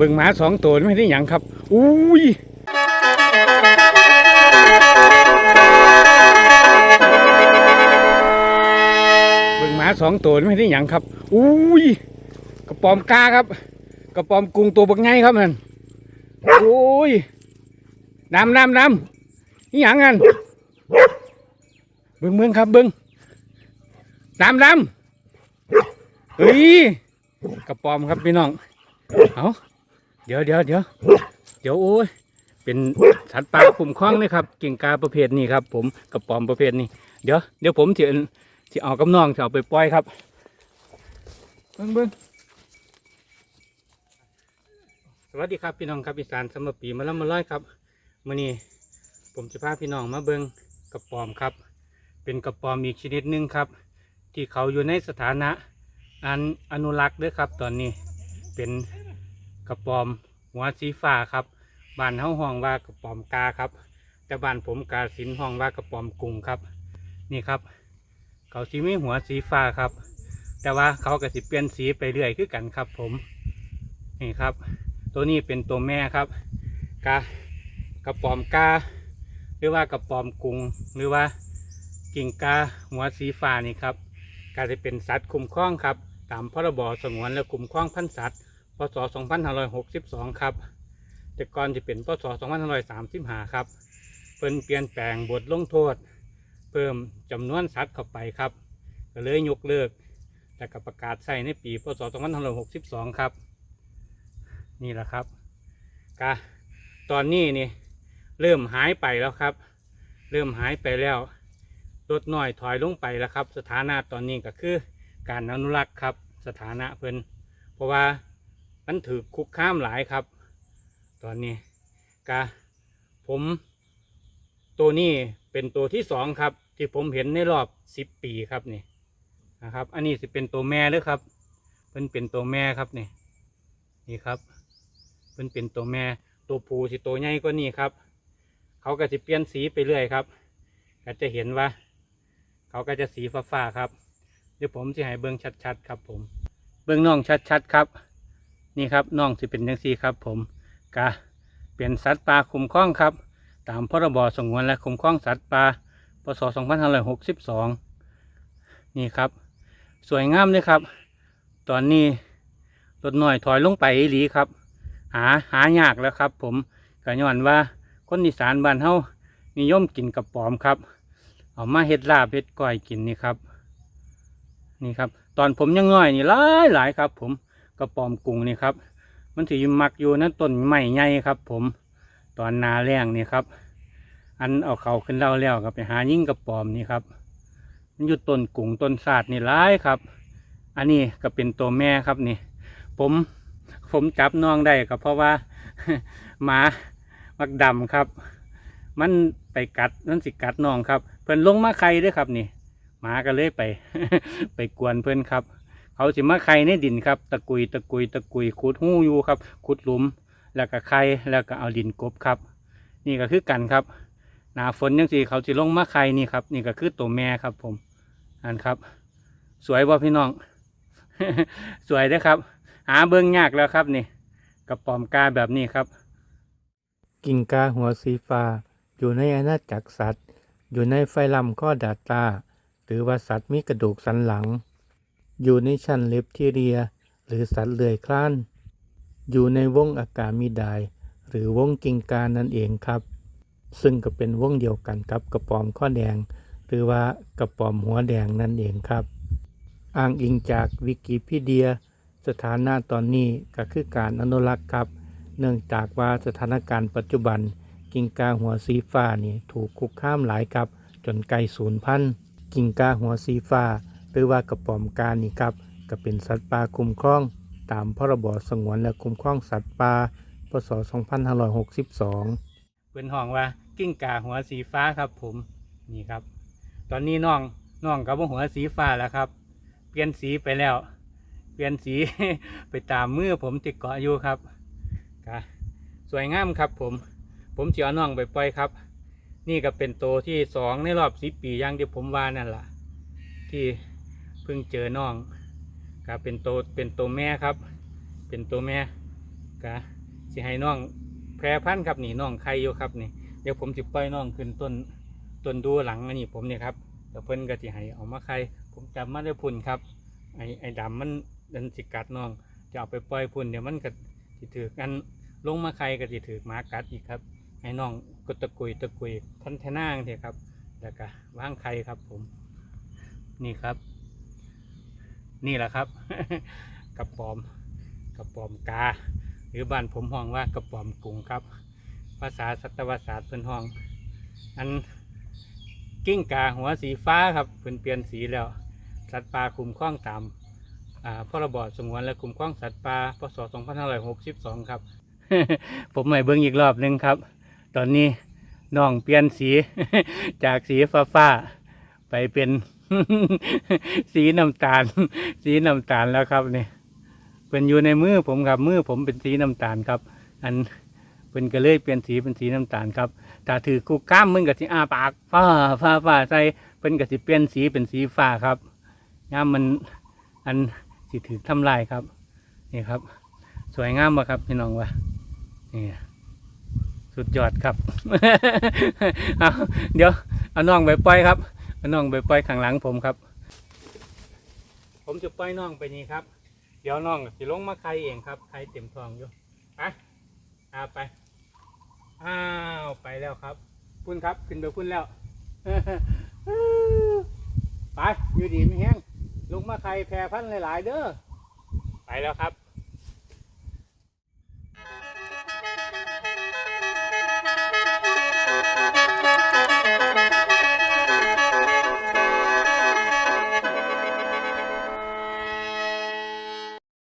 เบิ่งหมาสองตัวไม่ได้หยังครับ อุ้ยเบิ่งหมาสองตัวไม่ได้หยังครับ อุ้ยกระปอมกาครับ กระปอมกุ้งตัวบักไงครับนั่นโอ้ยน้ำน้ำน้ำนี่หยังกันเบิ่งเบิ่งครับเบิ่งน้ำน้ำเฮ้ยกระปอมครับพี่น้องเอา ดี๋ยวเดี๋ยวเดี๋ยวเดี๋ยวโอ้ยเป็นสัตว์ป่าคุ้มครองเลยครับกิ่งกาประเภทนี้ครับ ผมกระป๋อมประเภทนี้เดี๋ยวเดี๋ยวผมจะจะเอากำนองจะเอาไปปล่อยครับเบิ้งเบิ้งสวัสดีครับพี่น้องครับอีสานสมปีมาแล้วมาร้อยครับมื่อนี้ผมจะพาพี่น้องมาเบิ้งกระป๋อมครับ เป็นกระป๋อมอีกชนิดหนึ่งครับ ที่เขาอยู่ในสถานะอันอนุรักษ์ด้วยครับ ตอนนี้เป็น กระปอมหัวสีฟ้าครับบ้านเฮาห้องว่ากระปอมกาครับแต่บ้านผมกาสินห้องว่ากระปอมกุ้งครับ นี่ครับ เขาสีมีหัวสีฟ้าครับ แต่ว่าเขาก็สิเปลี่ยนสีไปเรื่อยคือกันครับ ผมนี่ครับ ตัวนี้เป็นตัวแม่ครับกากระปอมกาหรือว่ากระปอมกุ้งหรือว่ากิ่งกาหัวสีฟ้านี่ครับก็จะเป็นสัตว์คุ้มครองครับ ตามพรบสงวนและคุ้มครองพันธุ์สัตว์ ศ 2562 ครับ แต่ก่อนจะเป็นพศ 2535 ครับ เพิ่นเปลี่ยนแปลงบทลงโทษ เพิ่มจำนวนสัตว์เข้าไปครับ ก็เลยยกเลิก แต่ก็ประกาศใช้ในปีพศ 2562 ครับ นี่แหละครับกะตอนนี้นี่เริ่มหายไปแล้วครับ เริ่มหายไปแล้วลดน้อยถอยลงไปแล้วครับ สถานะตอนนี้ก็คือการอนุรักษ์ครับ สถานะเพิ่นเพราะว่า มันถือคุกข้ามหลายครับ ตอนนี้กะผม ตัวนี้เป็นตัวที่สองครับ ที่ผมเห็นในรอบสิบปีครับนี่นะครับ อันนี้สิเป็นตัวแม่เลยครับเพิ่นเป็นตัวแม่ครับนี่นี่ครับเพิ่นเป็นตัวแม่ ตัวผู้สิตัวใหญ่กว่านี้ครับ เขาก็จะเปลี่ยนสีไปเรื่อยครับ ก็จะเห็นว่า เขาก็จะสีฟ้าๆครับ เดี๋ยวผมจะให้เบิ้งชัดๆครับผม เบิ้งน่องชัดๆครับ นี่ครับน่องจะเป็นยังสีครับ ผมกะเป็นสัตว์ป่าคุ้มครองครับ ตามพรบสงวนและคุ้มครองสัตว์ป่าพศ2562 นี่ครับ สวยงามเลยครับ ตอนนี้ลดหน่อยถอยลงไปหลีครับ หาหายากแล้วครับ ผมก็ย้อนว่าคนอีสานบ้านเฮานิยมกินกระป๋อมครับเอามาเฮ็ดลาบเฮ็ดก้อยกินนี่ครับ นี่ครับ ตอนผมยังง่อยนี่หลายหลายครับ ผม กระปอมกุ้งนี่ครับ มันถือมักอยู่นั้นต้นไม้ใหญ่ครับ ผมตอนนาแรงนี่ครับ อันเอาเขาขึ้นเล่าแล้วก็ไปหายิ่งกระปอมนี่ครับ มันอยู่ต้นกุ้งต้นศาสตร์นี่หลายครับ อันนี้ก็เป็นตัวแม่ครับนี่ ผมผมจับน้องได้ก็เพราะว่าหมามักดำครับ มันไปกัดนั่นสิกัดน้องครับ เพิ่นลงมาไข่เด้วยครับนี่หมาก็เลยไป ไปกวนเพิ่อนครับ เขาสิมาไข่ในดินครับ ตะกุยตะกุยตะกุยขุดหู้อยู่ครับขุดหลุม แล้วก็ไข่แล้วก็เอาดินกบครับ นี่ก็คือกันครับ หนาฝนยังสิเขาสิลงมาไข่นี่ครับ นี่ก็คือตัวแม่ครับ ผมอันครับ สวยบ่พี่น้อง สวยเด้อครับ หาเบิ่งยากแล้วครับนี่กระป๋อมกาแบบนี้ครับ กิ่งกาหัวสีฟ้าอยู่ในอาณาจักรสัตว์ อยู่ในไฟลำข้อดาตา หรือว่าสัตว์มีกระดูกสันหลัง อยู่ในชั้นเล็บทีเรีย หรือสัตว์เลื้อยคลาน อยู่ในวงอากามิดาย หรือวงกิ่งกานั่นเองครับ ซึ่งก็เป็นวงเดียวกันกับกระป๋อมข้อแดง หรือว่ากระป๋อมหัวแดงนั่นเองครับ อ้างอิงจากวิกิพีเดีย สถานะตอนนี้ก็คือการอนุรักษ์ครับ เนื่องจากว่าสถานการณ์ปัจจุบันกิ่งกาหัวสีฟ้านี่ถูกคุกข้ามหลายครับ จนไกลสูญพันธุ์กิ่งกาหัวสีฟ้า หรือว่ากระป๋อมการนี่ครับก็เป็นสัตว์ป่าคุ้มครอง ตามพรบสงวนและคุ้มครองสัตว์ป่าพศ 2562เป็นห้องว่ากิ้งก่าหัวสีฟ้าครับผมนี่ครับ ตอนนี้น้องน้องกับหัวสีฟ้าแล้วครับ เปลี่ยนสีไปแล้ว เปลี่ยนสีไปตามมือผมติดเกาะอยู่ครับกะสวยงามครับผม ผมเจียน้องไปปล่อยครับ นี่ก็เป็นโตวที่สองในรอบสิบปีย่างที่ผมว่านั่นแหละที่ พิ่งเจอน้องก็เป็นโตวเป็นตัวแม่ครับ เป็นตัวแม่กะสิให้น้องแพร่พันธุ์ครับนี่น้องไข่อยู่ครับนี่เดี๋ยวผมจะปล่อยน้องขึ้นต้นต้นดูหลังอันนี้ผมเนี่ยครับเดี๋ยวเพิ่นก็สิให้เอามาไข่ผมจำมาได้พุ่นครับไอ้ไอ้ดำมันดันสิกัดน้องจะเอาไปปล่อยพุ่นเดี๋ยวมันก็สิถือกันลงมาไข่ก็สิถือหมากัดอีกครับให้น้องก็ตะกุยตะกุยทันทนางเถอะครับแล้วก็ว่างไข่ครับผมนี่ครับ นี่แหละครับ กระป๋อมกระป๋อมกา หรือบ้านผมห้องว่ากระป๋อมกุ้งครับ ภาษาสัตวศาสตร์เพิ่นห้อง อันกิ้งกาหัวสีฟ้าครับเพิ่นเปลี่ยนสีแล้ว สัตว์ป่าคุ้มครองตามอ่าพรบสงวนและคุ้มครองสัตว์ป่าพศ2562 ครับ ผมใหม่เบิ่งอีกรอบหนึงครับ ตอนนี้น้องเปลี่ยนสีจากสีฟ้าฟ้าๆไปเป็น สีน้ำตาล สีน้ำตาลแล้วครับนี่เป็นอยู่ในมือผมครับ มือผมเป็นสีน้ำตาลครับ อันเป็นก็เลยเปลี่ยนสีเป็นสีน้ำตาลครับถ้าถือกูกล้ามมึงกับสีอาปากฟ้าฟ้าฟ้าใส่เป็นกับสีเปลี่ยนสีเป็นสีฟ้าครับงามมันอันสีถือทำลายครับนี่ครับ สวยงามบ่ครับพี่น้องวะนี่สุดยอดครับ เอาเดี๋ยวเอาน้องไปปล่อยครับ น้องไปปล่อยข้างหลังผมครับ ผมจะปล่อยน้องไปนี่ครับ เดี๋ยวน้องสิลงมาใครเองครับใครเต็มทองอยู่ไปอาไป อ้าวไปแล้วครับ พุ่นครับขึ้นไปพุ่นแล้วไปอยู่ดีไม่แห้งลงมาใครแพร่พันธุ์หลาย ๆ เด้อไปแล้วครับ